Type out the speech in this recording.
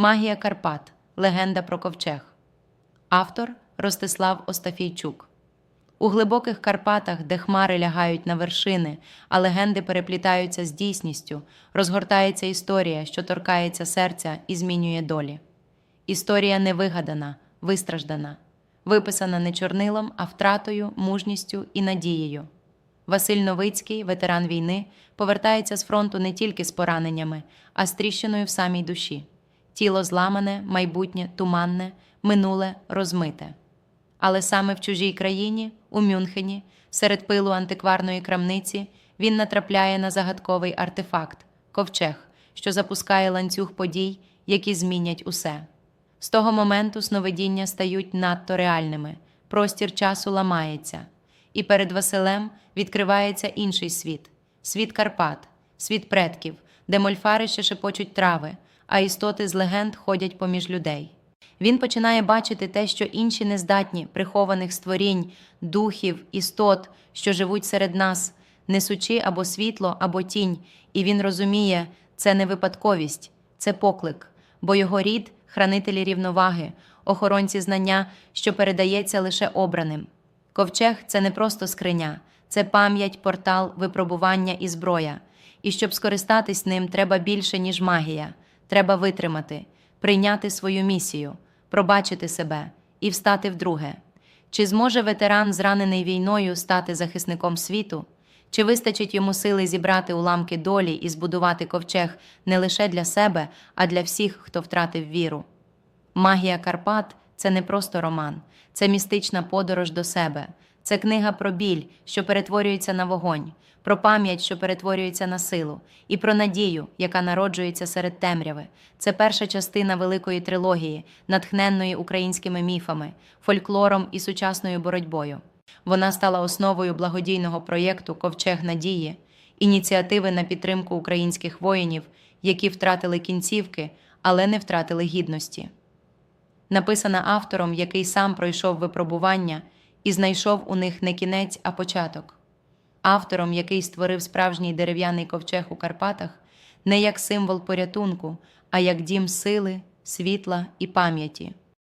Магія Карпат. Легенда про ковчег. Автор Ростислав Остафійчук. У глибоких Карпатах, де хмари лягають на вершини, а легенди переплітаються з дійсністю, розгортається історія, що торкається серця і змінює долі. Історія не вигадана, вистраждана, виписана не чорнилом, а втратою, мужністю і надією. Василь Новицький, ветеран війни, повертається з фронту не тільки з пораненнями, а з тріщиною в самій душі. Тіло зламане, майбутнє туманне, минуле розмите. Але саме в чужій країні, у Мюнхені, серед пилу антикварної крамниці, він натрапляє на загадковий артефакт ковчег, що запускає ланцюг подій, які змінять усе. З того моменту сновидіння стають надто реальними, простір часу ламається, і перед Василем відкривається інший світ світ Карпат, світ предків, де мольфари ще шепочуть трави, а істоти з легенд ходять поміж людей. Він починає бачити те, що інші нездатні, прихованих створінь, духів, істот, що живуть серед нас, несучи або світло, або тінь, і він розуміє, це не випадковість, це поклик, бо його рід хранителі рівноваги, охоронці знання, що передається лише обраним. Ковчег це не просто скриня, це пам'ять, портал, випробування і зброя. І щоб скористатись ним, треба більше, ніж магія. Треба витримати, прийняти свою місію, пробачити себе і встати вдруге. Чи зможе ветеран, зранений війною, стати захисником світу? Чи вистачить йому сили зібрати уламки долі і збудувати ковчег не лише для себе, а для всіх, хто втратив віру? Магія Карпат це не просто роман, це містична подорож до себе, це книга про біль, що перетворюється на вогонь, про пам'ять, що перетворюється на силу, і про надію, яка народжується серед темряви. Це перша частина великої трилогії, натхненної українськими міфами, фольклором і сучасною боротьбою. Вона стала основою благодійного проєкту Ковчег надії, ініціативи на підтримку українських воїнів, які втратили кінцівки, але не втратили гідності написана автором, який сам пройшов випробування і знайшов у них не кінець, а початок, автором, який створив справжній дерев'яний ковчег у Карпатах, не як символ порятунку, а як дім сили, світла і пам'яті.